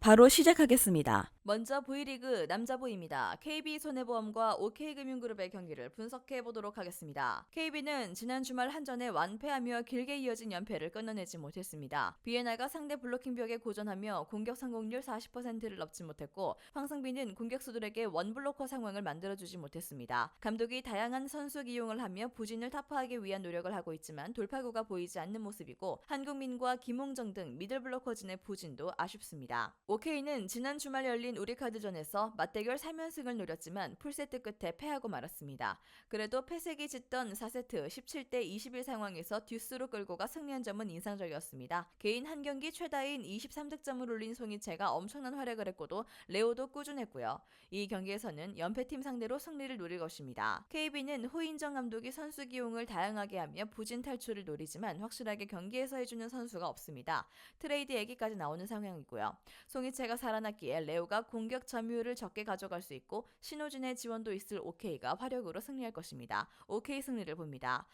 바로 시작하겠습니다. 먼저 V리그 남자부입니다. KB손해보험과 OK금융그룹의 경기를 분석해 보도록 하겠습니다. KB는 지난 주말 한전에 완패하며 길게 이어진 연패를 끊어내지 못했습니다. 비에나가 상대 블로킹 벽에 고전하며 공격 성공률 40%를 넘지 못했고 황성빈은 공격수들에게 원블로커 상황을 만들어주지 못했습니다. 감독이 다양한 선수 기용을 하며 부진을 타파하기 위한 노력을 하고 있지만 돌파구가 보이지 않는 모습이고 한국민과 김홍정 등 미들블로커진의 부진도 아쉽습니다. OK는 지난 주말 열린 우리카드전에서 맞대결 3연승을 노렸지만 풀세트 끝에 패하고 말았습니다. 그래도 패색이 짙던 4세트 17대 21 상황에서 듀스로 끌고 가 승리한 점은 인상적이었습니다. 개인 한 경기 최다인 23득점을 올린 송이채가 엄청난 활약을 했고도 레오도 꾸준했고요. 이 경기에서는 연패팀 상대로 승리를 노릴 것입니다. KB는 후인정 감독이 선수 기용을 다양하게 하며 부진 탈출을 노리지만 확실하게 경기에서 해주는 선수가 없습니다. 트레이드 얘기까지 나오는 상황이고요. 송이채가 살아났기에 레오가 공격 점유율을 적게 가져갈 수 있고 신호진의 지원도 있을 OK가 화력으로 승리할 것입니다. OK 승리를 봅니다.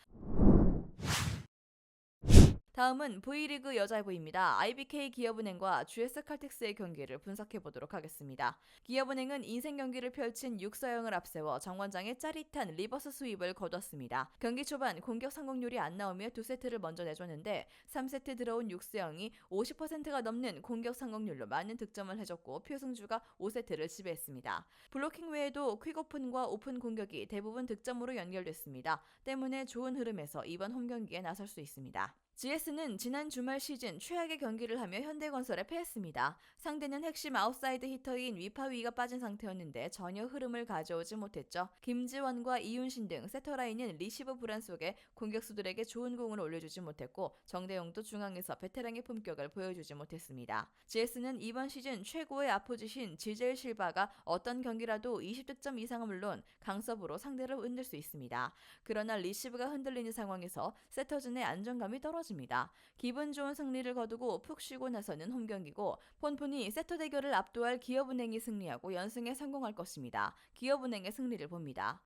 다음은 V리그 여자부입니다. IBK 기업은행과 GS 칼텍스의 경기를 분석해 보도록 하겠습니다. 기업은행은 인생 경기를 펼친 육서영을 앞세워 정관장의 짜릿한 리버스 스윕을 거뒀습니다. 경기 초반 공격 성공률이 안 나오며 두 세트를 먼저 내줬는데 3세트 들어온 육서영이 50%가 넘는 공격 성공률로 많은 득점을 해줬고 표승주가 5세트를 지배했습니다. 블로킹 외에도 퀵오픈과 오픈 공격이 대부분 득점으로 연결됐습니다. 때문에 좋은 흐름에서 이번 홈 경기에 나설 수 있습니다. GS는 지난 주말 시즌 최악의 경기를 하며 현대건설에 패했습니다. 상대는 핵심 아웃사이드 히터인 위파위가 빠진 상태였는데 전혀 흐름을 가져오지 못했죠. 김지원과 이윤신 등 세터라인은 리시브 불안 속에 공격수들에게 좋은 공을 올려주지 못했고 정대용도 중앙에서 베테랑의 품격을 보여주지 못했습니다. GS는 이번 시즌 최고의 아포지신 지젤 실바가 어떤 경기라도 20득점 이상은 물론 강서부로 상대를 흔들 수 있습니다. 그러나 리시브가 흔들리는 상황에서 세터진의 안정감이 떨어 집니다. 기분 좋은 승리를 거두고 푹 쉬고 나서는 홈 경기고 폰폰이 세터 대결을 압도할 기업은행이 승리하고 연승에 성공할 것입니다. 기업은행의 승리를 봅니다.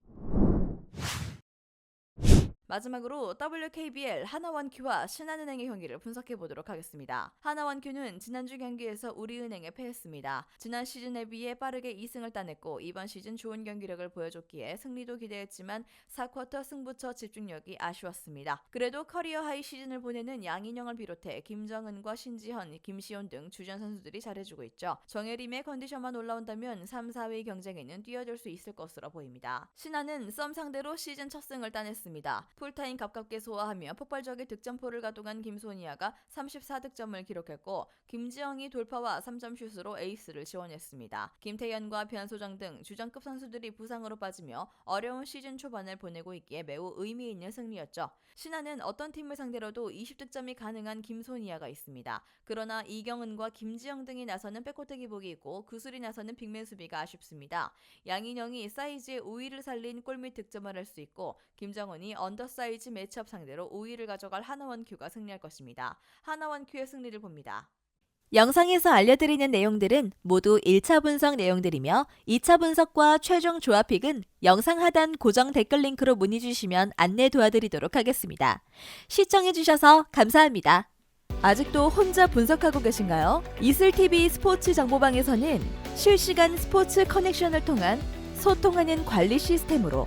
마지막으로 WKBL 하나원큐와 신한은행의 경기를 분석해 보도록 하겠습니다. 하나원큐는 지난주 경기에서 우리은행에 패했습니다. 지난 시즌에 비해 빠르게 2승을 따냈고 이번 시즌 좋은 경기력을 보여줬기에 승리도 기대했지만 4쿼터 승부처 집중력이 아쉬웠습니다. 그래도 커리어 하이 시즌을 보내는 양인영을 비롯해 김정은과 신지현, 김시온 등 주전 선수들이 잘해주고 있죠. 정혜림의 컨디션만 올라온다면 3, 4위 경쟁에는 뛰어들 수 있을 것으로 보입니다. 신한은 썸 상대로 시즌 첫 승을 따냈습니다. 풀타임 가깝게 소화하며 폭발적인 득점포를 가동한 김소니아가 34득점을 기록했고 김지영이 돌파와 3점 슛으로 에이스를 지원했습니다. 김태현과 변소정 등 주전급 선수들이 부상으로 빠지며 어려운 시즌 초반을 보내고 있기에 매우 의미 있는 승리였죠. 신한은 어떤 팀을 상대로도 20득점이 가능한 김소니아가 있습니다. 그러나 이경은과 김지영 등이 나서는 백코트 기복이 있고 구슬이 나서는 빅맨 수비가 아쉽습니다. 양인영이 사이즈의 우위를 살린 골밑 득점을 할 수 있고 김정은이 언더 사이즈 매치업 상대로 우위를 가져갈 하나원 큐가 승리할 것입니다. 하나원 큐의 승리를 봅니다. 영상에서 알려드리는 내용들은 모두 1차 분석 내용들이며 2차 분석과 최종 조합픽은 영상 하단 고정 댓글 링크로 문의 주시면 안내 도와드리도록 하겠습니다. 시청해주셔서 감사합니다. 아직도 혼자 분석하고 계신가요? 이슬TV 스포츠 정보방에서는 실시간 스포츠 커넥션을 통한 소통하는 관리 시스템으로